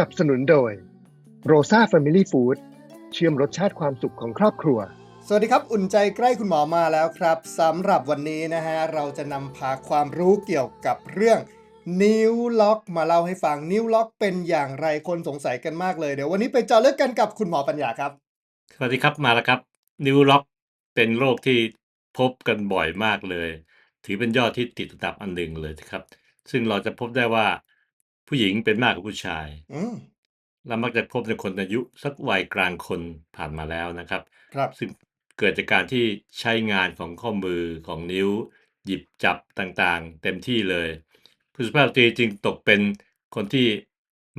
นับสนุนโดยโรซ a Family Food เชื่อมรสชาติความสุขของครอบครัว สวัสดีครับ อุ่นใจใกล้คุณหมอมาแล้วครับสำหรับวันนี้นะฮะ เราจะนำพาความรู้เกี่ยวกับเรื่องนิ้วล็อกมาเล่าให้ฟังนิ้วล็อกเป็นอย่างไรคนสงสัยกันมากเลยเดี๋ยววันนี้ไปเจาะลึกกันกับคุณหมอปัญญาครับ สวัสดีครับมาแล้วครับ นิ้วล็อกเป็นโรคที่พบกันบ่อยมากเลย ถือเป็นยอดที่ติดอันดับอันหนึ่งเลยนะครับ ซึ่งเราจะพบได้ว่า ผู้หญิงเป็นมากกว่าผู้ชาย อืม และมักจะพบในคนอายุสักวัยกลางคนผ่านมาแล้วนะครับ ครับ ซึ่งเกิดจากการที่ใช้งานของข้อมือของนิ้ว หยิบจับต่างๆ เต็มที่เลย ผู้สุภาพสตรีจึงตกเป็นคนที่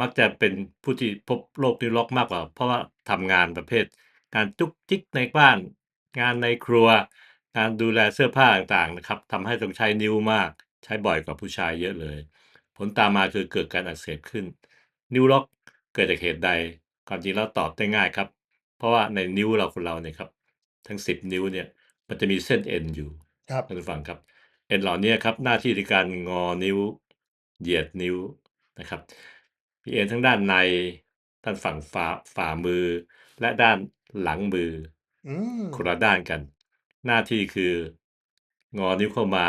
มักจะเป็นผู้ที่พบโรคนิ้วล็อกมากกว่า เพราะว่าทำงานประเภทการจุกจิกในบ้าน งานในครัวการดูแลเสื้อผ้าต่างๆนะครับทำให้ต้องใช้นิ้วมาก ใช้บ่อยกว่าผู้ชายเยอะเลย ผลตามมาคือเกิดการอักเสบขึ้น นิ้วล็อกเกิดจากเหตุใดความจริงแล้วตอบได้ง่ายครับ เพราะว่าในนิ้วเราคนเราเนี่ยครับ ทั้ง10นิ้วเนี่ยมันจะมีเส้นเอ็นอยู่ครับ ท่านผู้ฟังครับ เอ็นเหล่านี้ครับหน้าที่ในการงอนิ้ว เหยียดนิ้วนะครับมีเอ็นทั้งด้านในด้านฝั่งฝ่าฝ่ามือ และด้านหลังมือ อืม คนละด้านกัน หน้าที่คืองอนิ้วเข้ามา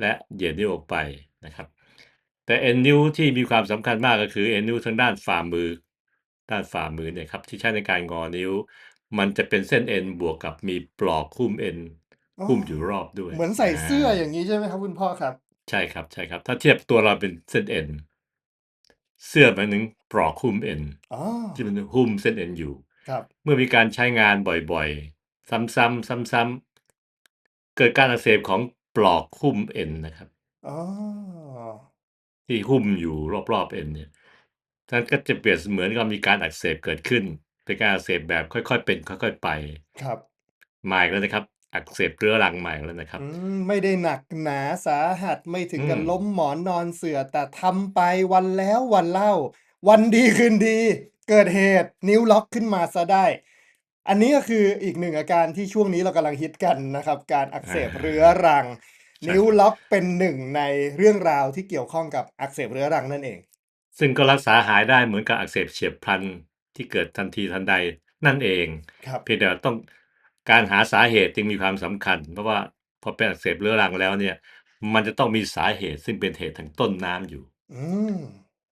และเหยียดนิ้วออกไปนะครับ แต่เอ็นนิ้วที่มีความสำคัญมากก็คือเอ็นนิ้วทางด้านฝ่ามือ ด้านฝ่ามือเนี่ยครับที่ใช้ในการงอนิ้ว มันจะเป็นเส้นเอ็นบวกกับมีปลอกหุ้มเอ็นหุ้มอยู่รอบด้วยเหมือนใส่เสื้ออย่างนี้ใช่ไหมครับคุณพ่อครับ ใช่ครับใช่ครับ ถ้าเทียบตัวเราเป็นเส้นเอ็น เสื้อหมายถึงปลอกหุ้มเอ็นอ๋อ ที่มันหุ้มเส้นเอ็นอยู่ ครับ เมื่อมีการใช้งานบ่อยๆ ซ้ำๆซ้ำๆเกิดการอักเสบของปลอกหุ้มเอ็นนะครับ อ๋อ ที่หุ้มอยู่รอบ ๆ เอ็นเนี่ยท่านก็จะเปรียบเสมือนกับมีการอักเสบเกิดขึ้น เป็นการอักเสบแบบค่อยๆ เป็น ค่อยๆ ไปครับ มาอีกแล้วนะครับ อักเสบเรื้อรังใหม่แล้วนะครับ อืม ไม่ได้หนักหนาสาหัสไม่ถึงกับอืมล้มหมอนนอนเสือแต่ทำไปวันแล้ววันเล่า วันดีคืนดี เกิดเหตุนิ้วล็อกขึ้นมาซะได้ อันนี้ก็คืออีกหนึ่งอาการที่ช่วงนี้เรากำลังฮิตกันนะครับ การอักเสบเรื้อรัง นิ้วล็อกเป็นหนึ่งในเรื่องราวที่เกี่ยวข้องกับอักเสบเรื้อรังนั่นเอง ซึ่งก็รักษาหายได้เหมือนกับอักเสบเฉียบพลันที่เกิดทันทีทันใดนั่นเองครับเพียงแต่ว่าต้องการหาสาเหตุจึงมีความสำคัญ เพราะว่าพอเป็นอักเสบเรื้อรังแล้วเนี่ย มันจะต้องมีสาเหตุซึ่งเป็นเหตุทางต้นน้ำอยู่ อืม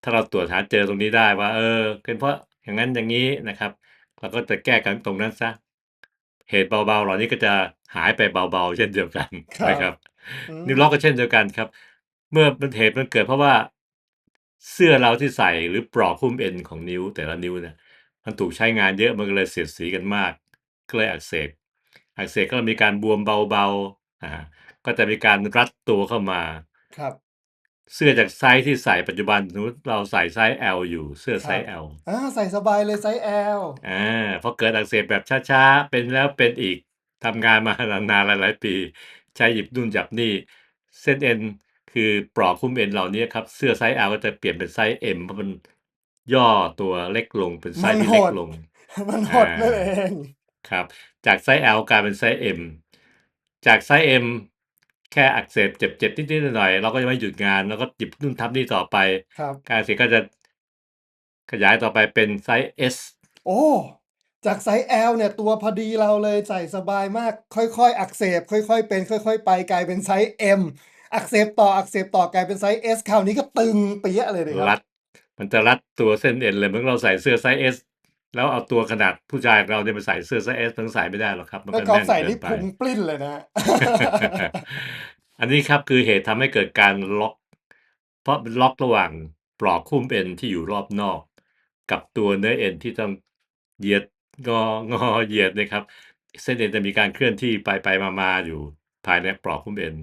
ถ้าเราตรวจหาเจอตรงนี้ได้ว่า เออ เป็นเพราะอย่างนั้นอย่างนี้นะครับเราก็จะแก้กันตรงนั้นซะเหตุเบาๆเหล่านี้ก็จะหายไปเบาๆ เช่นเดียวกันครับนะครับอืม นิ้วล็อกก็เช่นเดียวกันครับ เมื่อเป็นเหตุมันเกิดเพราะว่าเสื้อเราที่ใส่หรือปลอกหุ้มเอ็นของนิ้วแต่ละนิ้วเนี่ยมันถูกใช้งานเยอะมันก็เลยเสียดสีกันมาก ก็เลยอักเสบอักเสบก็มีการบวมเบาๆอ่าก็จะมีการรัดตัวเข้ามา ครับ เสื้อจากไซส์ที่ใส่ปัจจุบันสมมติเราใส่ไซส์ L อยู่เสื้อไซส์ L อ่าใส่สบายเลยไซส์ L อ่าพอเกิดอักเสบแบบช้าๆ เป็นแล้วเป็นอีกทำงานมานานๆหลายๆปี ใช้หยิบนู่นจับนี่ เส้นเอ็นคือปลอกคุ้มเอ็นเหล่านี้ครับ เสื้อไซส์ L ก็จะเปลี่ยนเป็นไซส์ M เพราะมันย่อตัวเล็กลงเป็นไซส์ที่มันโหเล็ดกลง มันหดนั่นเองครับ จากไซส์ L กลายเป็นไซส์ M จากไซส์ M แค่อักเสบเจ็บๆนิดๆหน่อยๆเราก็จะไม่หยุดงาน แล้วก็หยิบนู่นทำนี่ต่อไปครับการอักเสบก็จะขยายต่อไปเป็นไซส์ S โอ้ จากไซส์ L เนี่ยตัวพอดีเราเลยใส่สบายมาก ค่อยๆ อักเสบ ค่อย ๆ เป็น ค่อย ๆ ไปกลายเป็นไซส์ M อักเสบต่ออักเสบต่อกลายเป็นไซส์ S คราวนี้ก็ตึงเปี้ยเลยนะครัรับดมันจะรัดตัวเส้นเอ็นเลยเหมือนเราใส่เสื้อไซส์ S แล้วเอาตัวขนาดผู้ชายเราเนี่ยไปใส่เสื้อไซส์ S มันใส่ไม่ได้หรอกครับ มันแล้วก็กอล์ฟแน่นใส่เกินี่นไปพุงปลิ้นเลยนะ อันนี้ครับคือเหตุทำให้เกิดการล็อก เพราะเป็นล็อกระหว่างปลอกคุ้มเอ็นที่อยู่รอบนอก กับตัวเนื้อเอ็นที่ต้องเหยียด งอ งอ เหยียดนะครับ เส้นเอ็นจะมีการเคลื่อนที่ไปไปมามาอยู่ภายในปลอกคุ้มเอ็น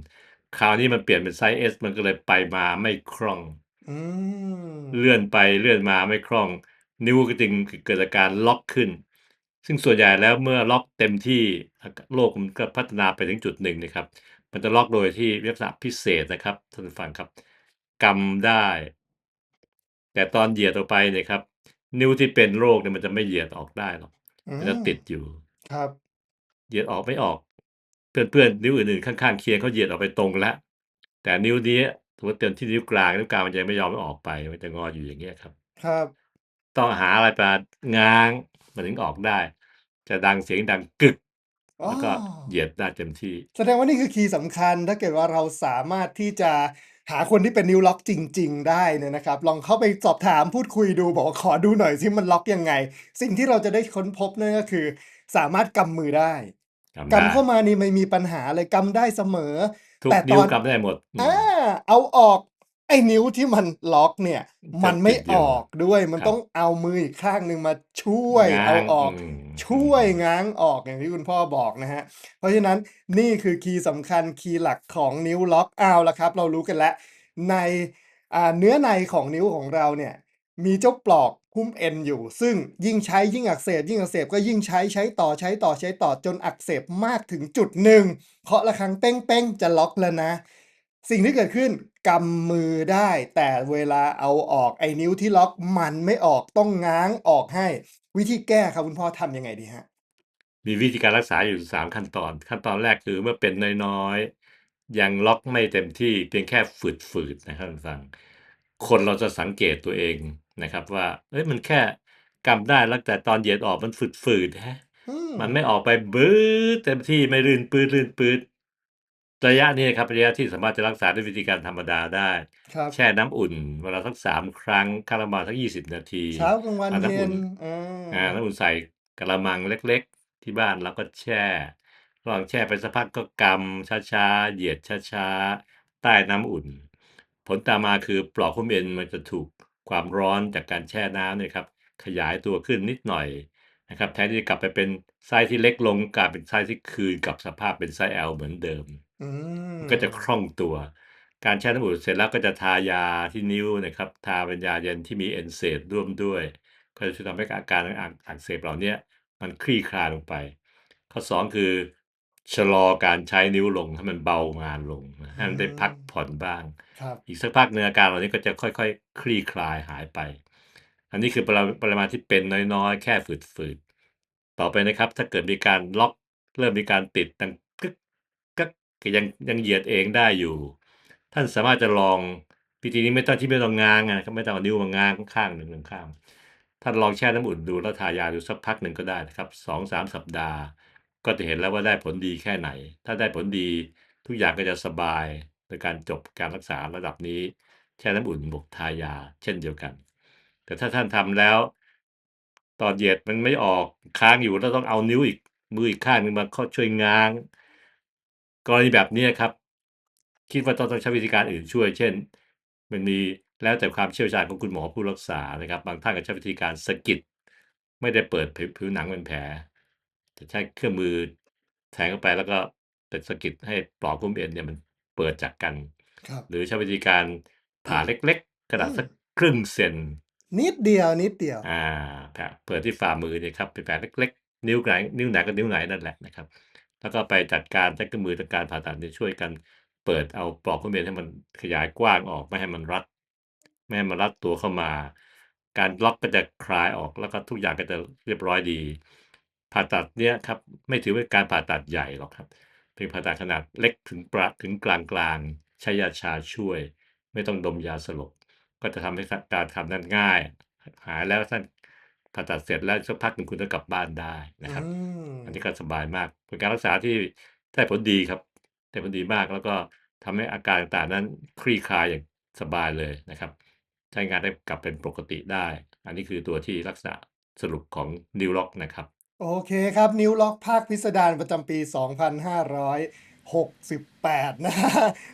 คราวนี้มันเปลี่ยนเป็นไซส์ S มันก็เลยไปมาไม่คล่อง อืมเลื่อนไปเลื่อนมาไม่คล่อง นิ้วก็จึงเกิดอาการล็อกขึ้น ซึ่งส่วนใหญ่แล้วเมื่อล็อกเต็มที่โรคมันก็พัฒนาไปถึงจุดหนึ่งนะครับ มันจะล็อกโดยที่ลักษณะพิเศษนะครับท่านผู้ฟังครับกำได้ แต่ตอนเหยียดออกไปเนี่ยครับ นิ้วที่เป็นโรคเนี่ยมันจะไม่เหยียดออกได้หรอก อืมันจะม ติดอยู่ ครับ เหยียดออกไม่ออก เพื่อน ๆ นิ้วอื่น ๆ ข้าง ๆ เคียงเขาเหยียดออกไปตรงแล้ว แต่นิ้วนี้ถือว่าเต็มที่นิ้วกลาง นิ้วกลางมันยังไม่ยอมออกไป มันจะงออยู่อย่างเงี้ยครับ ครับ ต้องหาอะไรมาง้าง มันถึงออกได้ จะดัง เสียงดังกึกอ๋อแล้วก็เหยียดได้เต็มที่ แสดงว่านี่คือคีย์สำคัญ ถ้าเกิดว่าเราสามารถที่จะ หาคนที่เป็นนิ้วล็อกจริง ๆ ได้เนี่ยนะครับ ลองเข้าไปสอบถามพูดคุยดูบอกว่าขอดูหน่อยสิมันล็อกยังไง สิ่งที่เราจะได้ค้นพบนั่นก็คือ สามารถกำมือได้กำกำได้เข้ามานี่ไม่มีปัญหาเลยกำได้เสมอทุกแต่นิ้ตวอนกำได้หมดอืมอ่าเอาออกไอ้นิ้วที่มันล็อกเนี่ย มันไม่ติดอยู่ออกด้วย มันครับต้องเอามืออีกข้างหนึ่งมาช่วยง้างเอาออกอืมช่วยง้างออกอย่างที่คุณพ่อบอกนะฮะ เพราะฉะนั้นนี่คือคีย์สำคัญคีย์หลักของนิ้วล็อกเอาละครับ เรารู้กันแล้ว ในอ่าเนื้อในของนิ้วของเราเนี่ยมีเจ้าปลอกหุ้มเอ็นอยู่ ซึ่งยิ่งใช้ยิ่งอักเสบยิ่งอักเสบก็ยิ่งใช้ใช้ต่อใช้ต่อใช้ต่อจนอักเสบมากถึงจุดหนึ่งเคาะระฆังเป้งเป้งจะล็อกแล้วนะ สิ่งที่เกิดขึ้น กำมือได้ แต่เวลาเอาออกไอ้นิ้วที่ล็อกมันไม่ออกต้องง้างออกให้ วิธีแก้ครับคุณพ่อทำยังไงดีฮะ มีวิธีการรักษาอยู่สามขั้นตอน ขั้นตอนแรกคือเมื่อเป็นน้อยๆ ยังล็อกไม่เต็มที่เพียงแค่ฝืดๆนะครับท่านผู้ฟัง คนเราจะสังเกตตัวเองนะครับว่าเอ้ยมันแค่กำได้แล้วแต่ตอนเหยียดออกมันฝืดๆฮะอืม มันไม่ออกไปบื้อเต็มที่ไม่รื่นปื้ดรื่นปื้ด ระยะนี้ครับระยะที่สามารถจะรักษาด้วยวิธีการธรรมดาได้ ครับ แช่น้ำอุ่นเวลาสักสามครั้งครั้งละประมาณสักยี่สิบนาทีเช้ากลางวันเอาน้ำเย็อุ่นนอ่าอ่าน้ำอุ่นใส่กระมังเล็กๆ ที่บ้านแล้วก็แช่ระหว่างแช่ไปสักพักก็กำช้าๆเหยียดช้าๆใต้น้ำอุ่น ผลตามมาคือปลอกหุ้มเอ็นมันจะถูกความร้อนจากการแช่น้ำเนี่ยครับขยายตัวขึ้นนิดหน่อยนะครับแทนที่จะกลับไปเป็นไซส์ที่เล็กลงกลายเป็นไซส์ที่คืนกับสภาพเป็นไซส์ L เหมือนเดิม อืมก็จะคล่องตัว การแช่น้ำอุ่นเสร็จแล้วก็จะทายาที่นิ้วนะครับ ทาเป็นยาเย็นที่มีเอนเซดร่วมด้วย ก็จะช่วยทำให้อาการอักอักเสบเหล่าเนี้ยมันคลี่คลายลงไป ข้อสองคือ ชะลอการใช้นิ้วลงให้มันเบางานลงนะให้มันได้พักผ่อนบ้าง ครับ อีกสักพักเนื้ออาการเหล่านี้ก็จะค่อย ๆ คลี่คลายหายไป อันนี้คือปริมาณปริมาณที่เป็นน้อย ๆ แค่ฝืด ๆ ต่อไปนะครับ ถ้าเกิดมีการล็อก เริ่มมีการติดดังกึกกักก็ ยังยังเหยียดเองได้อยู่ ท่านสามารถจะลองวิธีนี้ไม่ต้องที่ไม่ต้องง้างนะครับไม่ต้องเอานิ้วมาง้างข้างหนึ่งหนึ่งข้างท่านลองแช่น้ำอุ่นดูแล้วทายาดูสักพักหนึ่งก็ได้นะครับสองสามสัปดาห์ ก็จะเห็นแล้วว่าได้ผลดีแค่ไหน ถ้าได้ผลดีทุกอย่างก็จะสบายในการจบการรักษาระดับนี้ แช่น้ำอุ่นบวกทายา เช่นเดียวกัน แต่ถ้าท่านทำแล้วตอนเหยียดมันไม่ออกค้างอยู่แล้วต้องเอานิ้วอีกมืออีกข้างหนึงมาเข้าช่วยง้าง กรณีแบบเนี้ยครับ คิดว่าต้องต้องใช้วิธีการอื่นช่วย เช่น มันมีแล้วแต่ความเชี่ยวชาญของคุณหมอผู้รักษานะครับ บางท่านก็ใช้วิธีการสะกิด ไม่ได้เปิดผิวผิวหนังเป็นแผล จะใช้เครื่องมือแทงเข้าไปแล้วก็เป็นสะกิดให้ปลอกหุ้มเอ็นเนี่ยมันเปิดจากกัน ครับ หรือใช้วิธีการผ่าเล็กๆขนาดอืมสักครึ่งเซน นิดเดียวนิดเดียว อ่าครับเปิดที่ฝ่ามือเนี่ยครับเป็นแผลเล็กๆ นิ้วไหนนิ้วไหนก็นิ้วไหนนั่นแหละนะครับ แล้วก็ไปจัดการใช้เครื่องมือทางการผ่าตัดเนี่ยช่วยกันเปิดเอาปลอกหุ้มเอ็นให้มันขยายกว้างออกไม่ให้มันรัด ไม่ให้มันรัดตัวเข้ามา การล็อกก็จะคลายออกแล้วก็ทุกอย่างก็จะเรียบร้อยดี ผ่าตัดเนี่ยครับไม่ถือเป็นการผ่าตัดใหญ่หรอกครับเป็นผ่าตัดขนาดเล็กถึงประถึงกลางกลางใช้ยาชาช่วย ไม่ต้องดมยาสลบก็จะทำให้การทำนั้นง่าย หายแล้วท่าน ผ่าตัดเสร็จแล้วสักพักหนึ่งคุณก็กลับบ้านได้นะครับอืมอันนี้ก็สบายมากเป็นการรักษาที่ได้ผลดีครับได้ผลดีมากแล้วก็ทำให้อาการต่างๆนั้นคลี่คลายอย่างสบายเลยนะครับ ใช้งานได้กลับเป็นปกติได้ อันนี้คือตัวที่รักษาสรุปของนิวล็อกนะครับ โอเคครับนิ้วล็อกภาคพิสดารประจำปี 68นะฮะ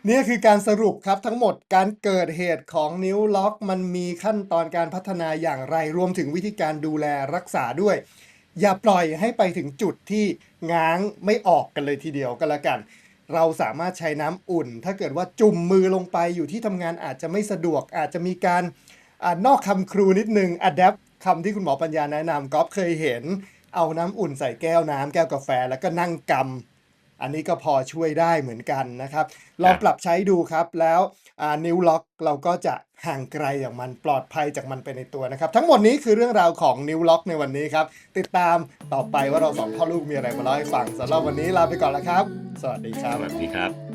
นี่คือการสรุปครับทั้งหมดการเกิดเหตุของนิ้วล็อก มันมีขั้นตอนการพัฒนาอย่างไรรวมถึงวิธีการดูแลรักษาด้วย อย่าปล่อยให้ไปถึงจุดที่ง้างไม่ออกกันเลยทีเดียวก็แล้วกัน เราสามารถใช้น้ำอุ่น ถ้าเกิดว่าจุ่มมือลงไปอยู่ที่ทำงานอาจจะไม่สะดวก อาจจะมีการอานอกคำครูนิดนึง adapt คำที่คุณหมอปัญญาแนะนำก๊อฟเคยเห็น เอาน้ำอุ่นใส่แก้วน้ำแก้วกาแฟ แล้วก็นั่งกำ อันนี้ก็พอช่วยได้เหมือนกันนะครับ ลองปรับใช้ดูครับแล้วอ่านิ้วล็อกเราก็จะห่างไกลจากมันปลอดภัยจากมันไปในตัวนะครับ ทั้งหมดนี้คือเรื่องราวของนิ้วล็อกในวันนี้ครับ ติดตามต่อไปว่าเราสองพ่อลูกมีอะไรมาเล่าให้ฟังสำหรับวันนี้ลาไปก่อนแล้วครับ สวัสดีครัสบวัสดีครับ